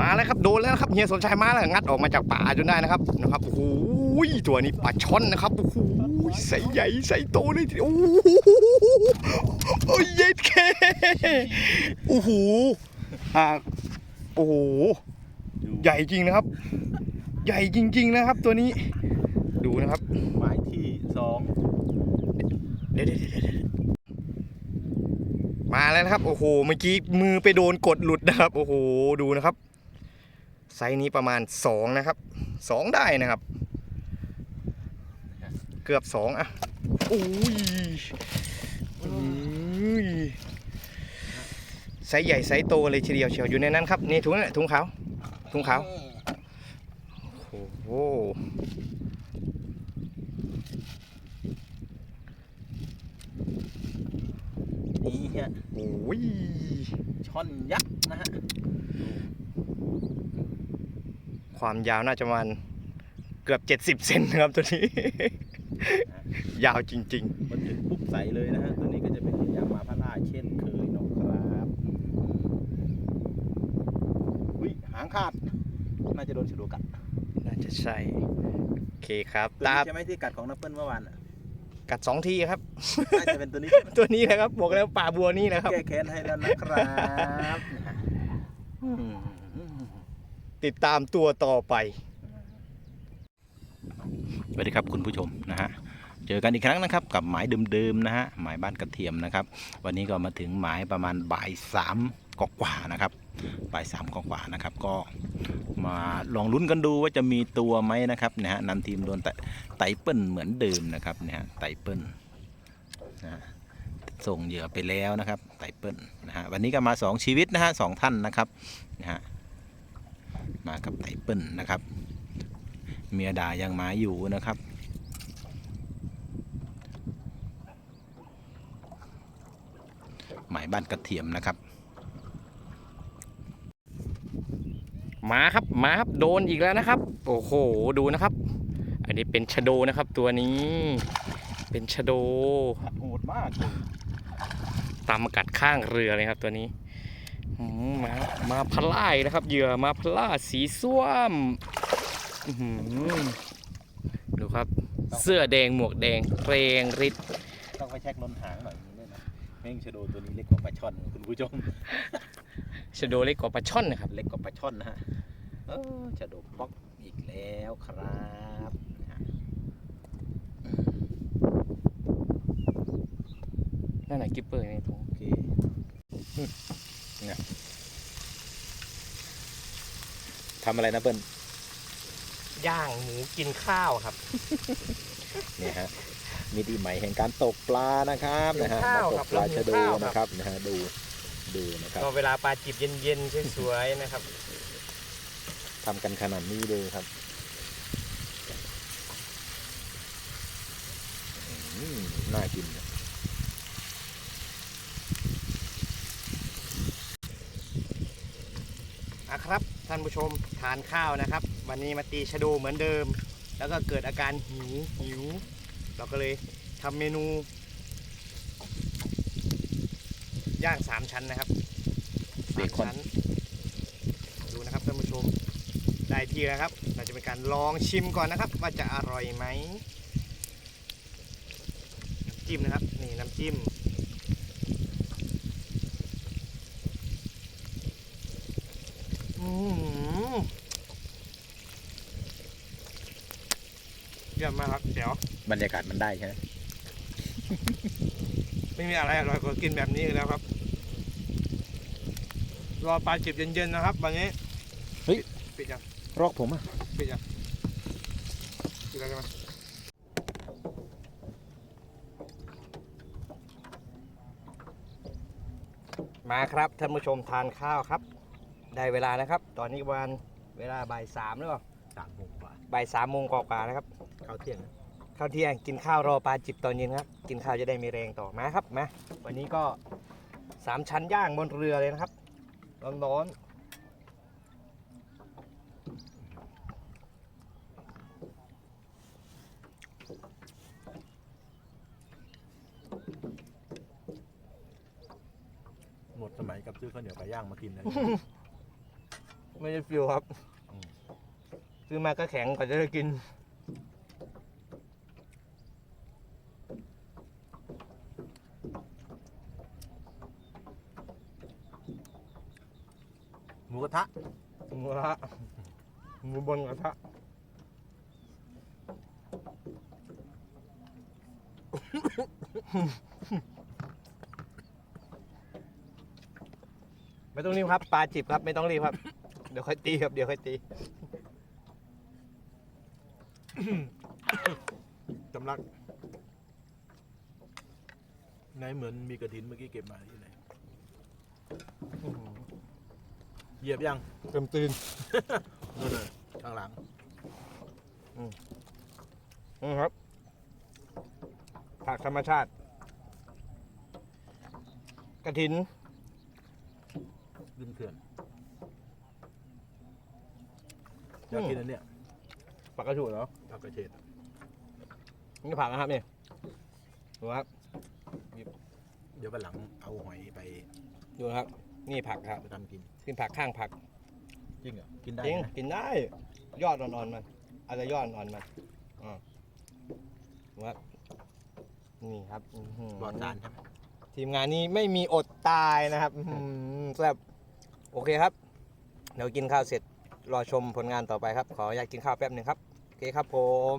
มาแล้วครับโดนแล้วนะครับเฮียสมชายมาแล้วงัดออกมาจากป่าจนได้นะครับนะครับโอ้โหตัวนี้ปลาช่อนนะครับโอ้โหใส่ใหญ่ใส่โตเลยทีเดียวโอ้โหโอ้ยเย็ดเคโอ้โหอ่าโอ้โหใหญ่จริงนะครับ ใหญ่จริง ๆ นะครับ ตัวนี้ ดูนะครับหมายที่สองเดี๋ยวเดี๋ยวเดี๋ยวเดี๋ยวมาแล้วนะครับ โอ้โห เมื่อกี้มือไปโดนกดหลุดนะครับ โอ้โห ดูนะครับ ไซส์นี้ประมาณสองนะครับสองได้นะครับ เกือบสองอะโอ้ยอุ้ยไซส์ใหญ่ไซส์โตเลยทีเดียวเชียวอยู่ในนั้นครับ นี่ถุงนั่นแหละถุงขาวถุงขาวโอ้โหนี่ฮะโอ้ยช่อนยักษ์นะฮะ ความยาวน่าจะประมาณเกือบ 70 เซนนะครับตัวนี้ ยาวจริงมันถึงปุ๊บใสเลยนะฮะ ตัวนี้ก็จะเป็นยางมาพาราเช่นเคยนะครับอุ้ยหางขาด น่าจะโดนฉลวกัดๆน่าจะใช่ โอเคครับตัวตานี้ใช่ไหมที่กัดของนัปเปิลเมื่อวานอะกัดสองทีครับ น่าจะเป็นตัวนี้ ตัวนี้นะครับบอกแล้วป่าบัวนี่นะครับ แก้แค้นให้แล้วนะครับ อืม ติดตามตัวต่อไปสวัสดีครับคุณผู้ชมนะฮะเจอกันอีกครั้งนะครับกับหมายเดิมๆนะฮะหมายบ้านกระเทียมนะครับ วันนี้ก็มาถึงหมายประมาณบ่ายสามกว่าๆนะครับบ่ายสามกว่าๆนะครับ ก็มาลองลุ้นกันดูว่าจะมีตัวไหมนะครับนะฮะนำทีมโดนไตไตเปิ้ลเหมือนเดิมนะครับเนี่ยฮะไตเปิ้ลนะฮะส่งเหยื่อไปแล้วนะครับไตเปิ้ลนะฮะวันนี้ก็มาสองชีวิตนะฮะสองท่านนะครับนะฮะ มากับไตเปิ้ลนะครับ เมียด่ายังมาอยู่นะครับ หมายบ้านกระเทียมนะครับมาครับมาครับโดนอีกแล้วนะครับ โอ้โหดูนะครับ อันนี้เป็นชะโดนะครับ ตัวนี้ เป็นชะโดโหดมากตามมากัดข้างเรือเลยครับตัวนี้อื มมามาพล่ายนะครับ เหยื่อมาพล่าสีส้วมอื้อหือดูครับ เสื้อแดงหมวกแดงเรงฤทธิ์ต้องไปเช็คลนหางหน่อยนี่นะแม่งชะโดตัวนี้เล็กกว่าปลาช่อนคุณผู้ชมชะโดเล็กกว่าปลาช่อนนะครับ เล็กกว่าปลาช่อนนะฮะเออชะโดป๊อกอีกแล้วครับนะฮะนั่นไหนะกิปเปอร์ในถุงโอเค เนี่ยทำอะไรนะเปิ้ลย่างหมูกินข้าวครับ เนี่ยฮะมีดีใหม่แห่งการตกปลานะครับนะฮะข้าวมาตครักบปลาชะโดข้าวครับนะครับนะฮะดูดูนะครับก็เวลาปลาจิบเย็นๆสวยๆนะครับทำกันขนาดนี้เลยครับอืมน่ากินนะ อะครับท่านผู้ชมทานข้าวนะครับ วันนี้มาตีชะโดเหมือนเดิม แล้วก็เกิดอาการหิวหิว เราก็เลยทำเมนู ย่างสามชั้นนะครับเบคอน สามชั้นดูนะครับท่านผู้ชมได้ทีแล้วครับ เราจะเป็นการลองชิมก่อนนะครับ ว่าจะอร่อยไหมน้ำจิ้มนะครับ นี่น้ำจิ้ม อืมเยี่ยมมากครับเดี๋ยวบรรยากาศมันได้ใช่ไหมไม่มีอะไรอร่อยกว่ากินแบบนี้อีกแล้วครับ รอปลาจิบเย็นๆนะครับวันนี้ปิดยังรอกผมอะปิดยังปิดแล้วใช่ไหมมาครับท่านผู้ชมทานข้าวครับ ได้เวลานะครับ ตอนนี้ประมาณเวลาบ่ายสามหรือเปล่าสามโมงกว่าบ่ายสามโมงกว่าๆนะครับเข้าเที่ยงนะข้าวเที่ยงกินข้าวรอปลาจิบตอนเย็นครับ กินข้าวจะได้มีแรงต่อมาครับมาวันนี้ก็สามชั้นย่างบนเรือเลยนะครับร้อนหมดสมัยกับซื้อข้าวเหนียวไก่ย่างมากินเลยไม่ได้ฟิลครับอืมซื้อมาก็แข็งกว่าจะได้กิน หมูกระ ทะหมูกระทะหมูบนกระทะไม่ต้องรีบครับปลาจิบครับ ไม่ต้องรีบครับ เดี๋ยวค่อยตีครับ เดี๋ยวค่อยตีจำลัก ไหนเหมือนมีกระถินเมื่อกี้เก็บมาที่ไหน เหยียบยังเติมตื่นนู่นน่ะข้างหลังอืมครับ ผักธรรมชาติ กระถินริมเขื่อนอยากกินอันเนี้ยผักกระชูดเหรอผักกระเฉดนี่ผักนะครับนี่ดูครับ เดี๋ยววันหลังเอาหอยไป ดูนะครับ นี่ผักครับ ไปทำกิน กินผักข้างผักจริงเหรอ กินได้จริงนะกินได้ ยอดอ่อนๆมันอะไรยอดอ่อนๆมันอ่าดูครับนี่ครับอื้อหือ ปลอดสารใช่ไหมทีมงานนี้ไม่มีอดตายนะครับอื้อหือแซ่บโอเคครับ เดี๋ยวกินข้าวเสร็จรอชมผลงานต่อไปครับ ขออยากกินข้าวแป๊บหนึ่งครับ โอเคครับผม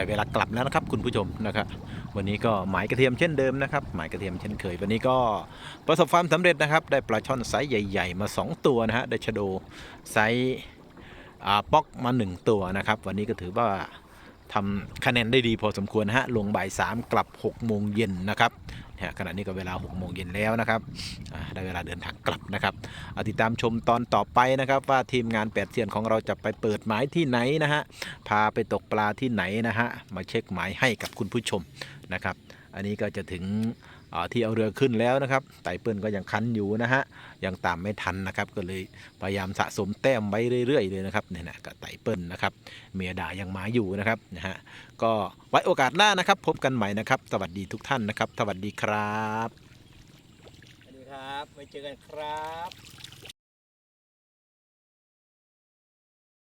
แต่เวลากลับแล้วนะครับคุณผู้ชมนะครับวันนี้ก็หมายกระเทียมเช่นเดิมนะครับหมายกระเทียมเช่นเคย วันนี้ก็ประสบความสำเร็จนะครับ ได้ปลาช่อนไซส์ใหญ่ ๆ มา 2 ตัวนะฮะได้ชะโดไซส์ป๊อกมา 1 ตัวนะครับ วันนี้ก็ถือว่า ทำคะแนนได้ดีพอสมควรนะฮะลงบ่ายสามกลับ6โมงเย็นนะครับเนี่ยขณะนี้ก็เวลา6โมงเย็นแล้วนะครับได้เวลาเดินทางกลับนะครับติดตามชมตอนต่อไปนะครับว่าทีมงานแปดเซียนของเราจะไปเปิดหมายที่ไหนนะฮะพาไปตกปลาที่ไหนนะฮะมาเช็คหมายให้กับคุณผู้ชมนะครับ อันนี้ก็จะถึง ที่เอาเรือขึ้นแล้วนะครับไต่เปิ้ลก็ยังคันอยู่นะฮะยังตามไม่ทันนะครับก็เลยพยายามสะสมแต้มไว้เรื่อยๆเลยนะครับเนี่ยนะกับไต่เปิ้ลนะครับเมียด่ายังมาอยู่นะครับนะฮะก็ไว้โอกาสหน้านะครับ พบกันใหม่นะครับ สวัสดีทุกท่านนะครับ สวัสดีครับสวัสดีครับไว้เจอกันครับ